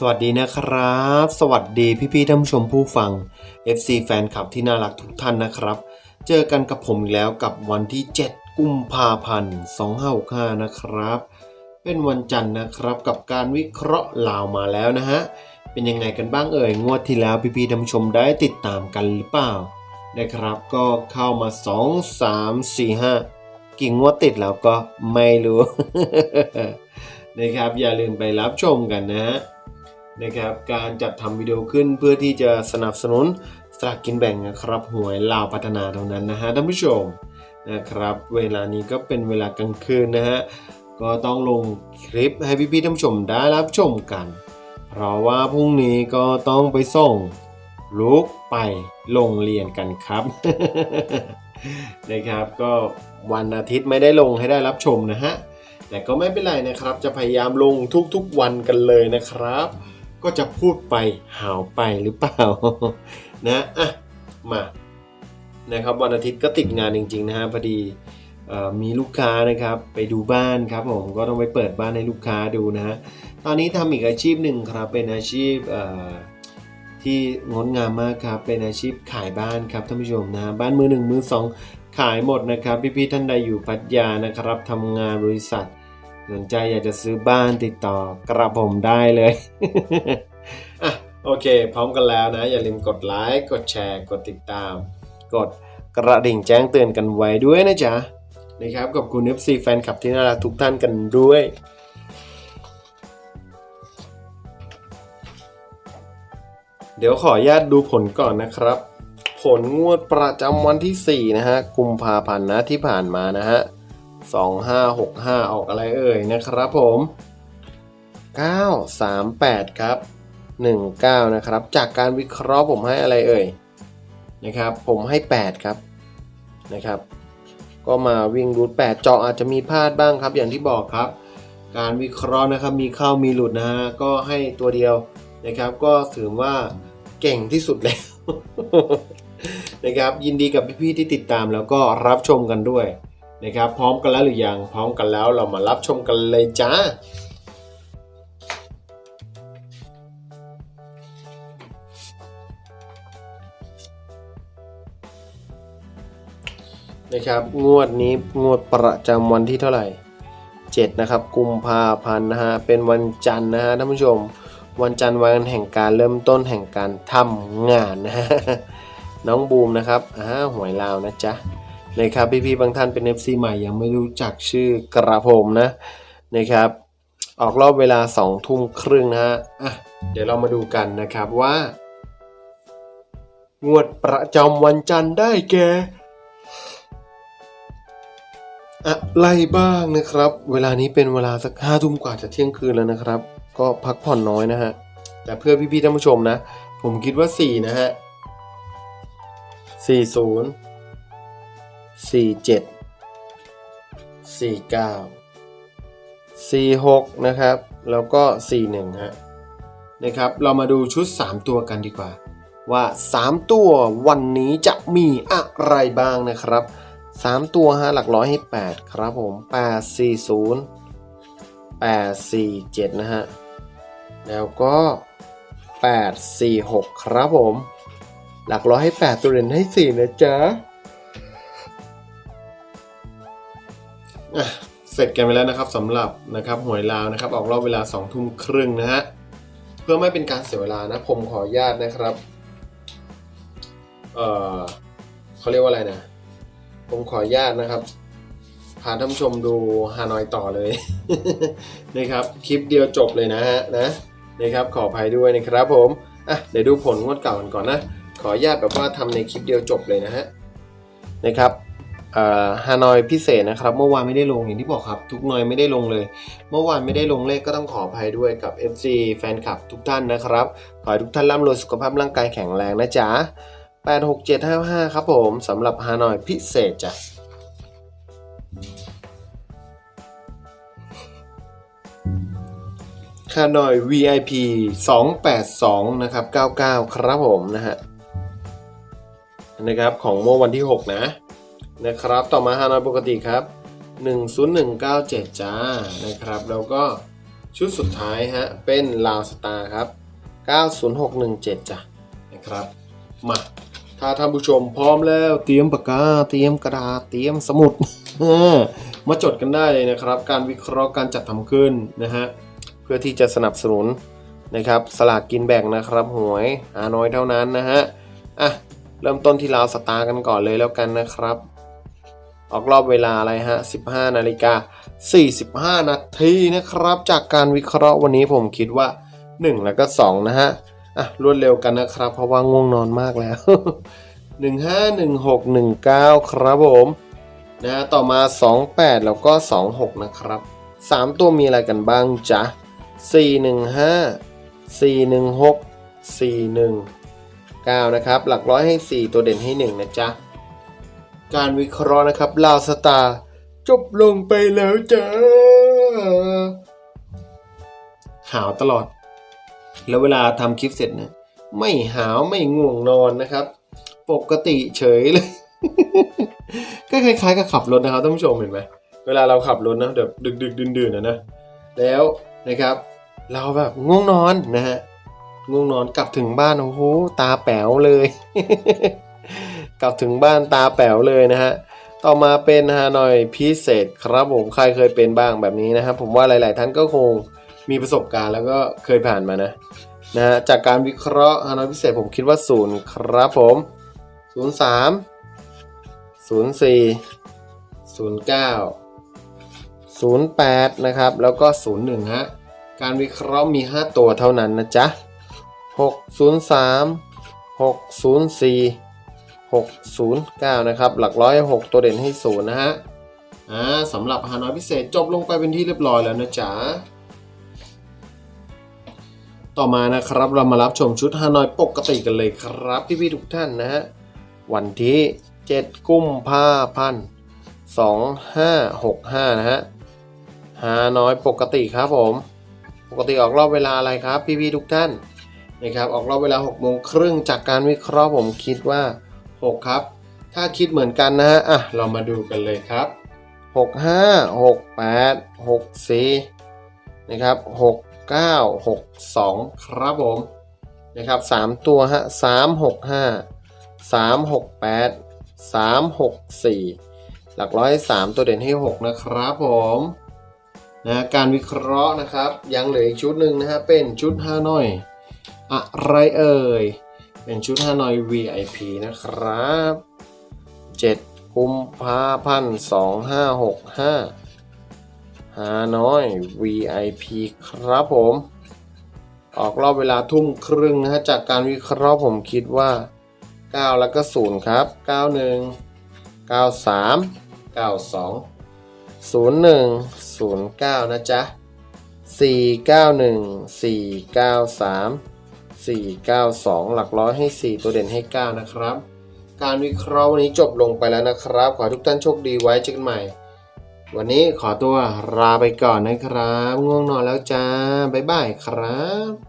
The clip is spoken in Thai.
สวัสดีนะครับ สวัสดีพี่ๆท่านผู้ชมผู้ฟัง FC แฟนคลับที่น่ารักทุกท่านนะครับ เจอกันกับผมอีกแล้วกับวันที่ 7 กุมภาพันธ์2565นะครับ เป็นวันจันทร์นะครับกับการวิเคราะห์ลาวมาแล้วนะฮะ เป็นยังไงกันบ้างเอ่ยงวดที่แล้วพี่ๆท่านผู้ชมได้ติดตามกันหรือเปล่านะครับ ก็เข้ามา 2 3 4 5 กี่งวดติดแล้วก็ไม่รู้นะครับอย่าลืมไปรับชมกันนะฮะ นะครับการจัดทำวิดีโอขึ้นเพื่อที่จะสนับสนุนสลากกินแบ่งนะครับหวยลาวพัฒนาเท่านั้นนะฮะท่านผู้ชมนะครับ เวลานี้ก็เป็นเวลากลางคืนนะฮะก็ต้องลงคลิปให้พี่ๆท่านผู้ชมได้รับชมกัน เพราะว่าพรุ่งนี้ก็ต้องไปส่งลูกไปโรงเรียนกันครับนะครับ ก็วันอาทิตย์ไม่ได้ลงให้ได้รับชมนะฮะแต่ก็ไม่เป็นไรนะครับ จะพยายามลงทุกๆวันกันเลยนะครับ ก็จะพูดไปหาวไปหรือเปล่านะอะมานะครับวันอาทิตย์ก็ติดงานจริง ๆ นะฮะพอดีมีลูกค้านะครับไปดูบ้านครับผมก็ต้องไปเปิดบ้านให้ลูกค้าดูนะฮะตอนนี้ทำอีกอาชีพหนึ่งครับเป็นอาชีพที่งดงามมากครับเป็นอาชีพขายบ้านครับท่านผู้ชมนะฮะบ้านมือหนึ่งมือสองขายหมดนะครับพี่ๆท่านใดอยู่พัทยานะครับทำงานบริษัท สนใจอยากจะซื้อบ้านติดต่อกระผมได้เลยอะโอเค พร้อมกันแล้วนะ อย่าลืมกดไลค์กดแชร์กดติดตาม กดกระดิ่งแจ้งเตือนกันไว้ด้วยนะจ๊ะนะครับขอบคุณ FC แฟนคลับที่น่ารักทุกท่านกันด้วยเดี๋ยวขออนุญาตดูผลก่อนนะครับ ผลงวดประจำวันที่ 4 นะฮะ กุมภาพันธ์นะที่ผ่านมานะฮะ 2565 ออกอะไรเอ่ยนะครับผม 938 ครับ 19 นะครับ จากการวิเคราะห์ผมให้อะไรเอ่ยนะครับ ผมให้ 8 ครับนะครับ ก็มาวิ่งรูท8เจาะอาจจะมีพลาดบ้างครับ อย่างที่บอกครับ การวิเคราะห์นะครับมีเข้ามีหลุดนะฮะก็ให้ตัวเดียวนะครับ ก็ถือว่าเก่งที่สุดแล้วนะครับยินดีกับพี่ๆที่ติดตามแล้วก็รับชมกันด้วย นะครับพร้อมกันแล้วหรือยังพร้อมกันแล้วเรามารับชมกันเลยจ้านะครับงวดนี้งวดประจำวันที่เท่าไหร่ 7 นะครับ กุมภาพันธ์นะฮะเป็นวันจันทร์นะฮะท่านผู้ชม วันจันทร์วันแห่งการเริ่มต้นแห่งการทำงานนะฮะน้องบูมนะครับอ่าหวยลาวนะจ๊ะ นะครับพี่ๆบางท่านเป็น FC ใหม่ยังไม่รู้จักชื่อกระผมนะนะครับออกรอบเวลา2ทุ่มครึ่งนะฮะอะเดี๋ยวเรามาดูกันนะครับว่า งวดประจำวันจันทร์ได้แก่อะไรบ้างนะครับ เวลานี้เป็นเวลาสักห้าทุ่มกว่าจะเที่ยงคืนแล้วนะครับ ก็พักผ่อนน้อยนะฮะ แต่เพื่อพี่ๆท่านผู้ชมนะ ผมคิดว่า 4 นะฮะ 40 สี่เจ็ดสี่เก้าสี่หกนะครับ แล้วก็สี่หนึ่งฮะนะครับ เรามาดูชุด 3 ตัวกันดีกว่า ว่า 3 ตัววันนี้จะมีอะไรบ้างนะครับ 3 ตัวฮะหลักร้อยให้ 8 ครับผม 8 4 0 8 4 7 นะฮะ แล้วก็ 8 4 6 ครับผม หลักร้อยให้ 8 ตัวเด่นให้ 4 นะจ๊ะ เสร็จกันไปแล้วนะครับสำหรับนะครับหวยลาวนะครับ ออกรอบเวลา2ทุ่มครึ่งนะฮะเพื่อไม่เป็นการเสียเวลานะผมขออนุญาตนะครับเออเขาเรียกว่าอะไรนะผมขออนุญาตนะครับพาท่านผู้ชมดูฮานอยต่อเลยนะครับคลิปเดียวจบเลยนะฮะนะนะครับขออภัยด้วยนะครับผมอะเดี๋ยวดูผลงวดเก่ากันก่อนนะ ขออนุญาตแบบว่าทำในคลิปเดียวจบเลยนะฮะนะครับ ฮานอยพิเศษนะครับ เมื่อวานไม่ได้ลงอย่างที่บอกครับ ทุกหน่อยไม่ได้ลงเลย เมื่อวานไม่ได้ลงเลขก็ต้องขออภัยด้วยกับ FC แฟนคลับทุกท่านนะครับ ขอให้ทุกท่านร่ำรวยสุขภาพร่างกายแข็งแรงนะจ๊ะ86755 ครับผมสำหรับฮานอยพิเศษจ้ะฮานอย VIP 282นะครับ99 ครับผมนะฮะนะครับของเมื่อวันที่ 6 นะ นะครับ ต่อมาฮานอยปกติครับ 10197 จ้านะครับ แล้วก็ชุดสุดท้ายฮะ เป็นลาวสตาร์ครับ 90617 จ้ะนะครับ มาถ้าท่านผู้ชมพร้อมแล้วเตรียมปากกาเตรียมกระดาษเตรียมสมุดมาจดกันได้เลยนะครับ การวิเคราะห์การจัดทำขึ้นนะฮะเพื่อที่จะสนับสนุนนะครับสลากกินแบ่งนะครับหวยหาน้อยเท่านั้นนะฮะอะเริ่มต้นที่ลาวสตาร์กันก่อนเลยแล้วกันนะครับ ออกรอบเวลาอะไรฮะ 15 นาฬิกา 45 นาทีนะครับ จากการวิเคราะห์วันนี้ผมคิดว่า 1 แล้วก็ 2 นะฮะ อะ รวดเร็วกันนะครับ เพราะว่าง่วงนอนมากแล้ว 151619 ครับผมนะฮะต่อมา 28 แล้วก็ 26 นะครับ 3 ตัวมีอะไรกันบ้างจ๊ะ 415 416 419 นะครับ หลักร้อยให้ 4 ตัวเด่นให้ 1 นะจ๊ะ การวิเคราะห์นะครับลาวสตาร์จบลงไปแล้วจ้าหาวตลอด แล้วเวลาทำคลิปเสร็จเนี่ยไม่หาวไม่ง่วงนอนนะครับ ปกติเฉยเลย ก็คล้ายๆกับขับรถนะครับท่านผู้ชมเห็นไหมเวลาเราขับรถนะแบบดึกดึกดื่นดื่นๆนะนะแล้วนะครับ เราแบบง่วงนอนนะฮะง่วงนอนกลับถึงบ้านโอ้โหตาแป๋วเลย กลับถึงบ้านตาแป๋วเลยนะฮะต่อมาเป็นฮานอยพิเศษครับผมใครเคยเป็นบ้างแบบนี้นะครับผมว่าหลาย ๆ ท่านก็คงมีประสบการณ์แล้วก็เคยผ่านมานะนะฮะจากการวิเคราะห์ฮานอยพิเศษผมคิดว่าศูนย์ครับผมศูนย์สามศูนย์สี่ศูนย์เก้าศูนย์แปดนะครับแล้วก็ศูนย์หนึ่งฮะการวิเคราะห์มี 5 ตัวเท่านั้นนะจ๊ะหก หกศูนย์สี่609 นะครับ หลักร้อย 6 ตัวเด่นให้ศูนย์นะฮะ อ่าสำหรับฮาน้อยพิเศษจบลงไปเป็นที่เรียบร้อยแล้วนะจ๊ะ ต่อมานะครับเรามารับชมชุดฮานอยปกติกันเลยครับพี่ๆทุกท่านนะฮะ วันที่ 7 กุมภาพันธ์2565 นะฮะฮานอยปกติครับผม ปกติออกรอบเวลาอะไรครับ พี่ๆทุกท่านนะครับออกรอบเวลา6โมงครึ่งจากการวิเคราะห์ผมคิดว่า 6 ครับ ถ้าคิดเหมือนกันนะฮะอะเรามาดูกันเลยครับ 6 5 6 8 6 4 นะครับ 6 9 6 2 ครับผมนะครับ 3 ตัวฮะ3 6 5 3 6 8 3 6 4 หลักร้อย 3 ตัวเด่นให้ 6 นะครับผมนะการวิเคราะห์นะครับ ยังเหลืออีกชุดหนึ่งนะฮะเป็นชุดฮานอย อะไรเอ่ย เป็นชุดฮานอย VIP นะครับ 7 กุมภาพันธ์2565ฮานอย VIP ครับผม ออกรอบเวลาทุ่มครึ่งนะฮะจากการวิเคราะห์ผมคิดว่า 9 แล้วก็ 0 ครับ 91 93 92 01 09 นะจ๊ะ 491 493 492 หลักร้อยให้ 4 ตัวเด่นให้ 9 นะครับ การวิเคราะห์วันนี้จบลงไปแล้วนะครับ ขอทุกท่านโชคดีไว้เจอกันใหม่ วันนี้ขอตัวลาไปก่อนนะครับ ง่วงนอนแล้วจ้า บ๊ายบายครับ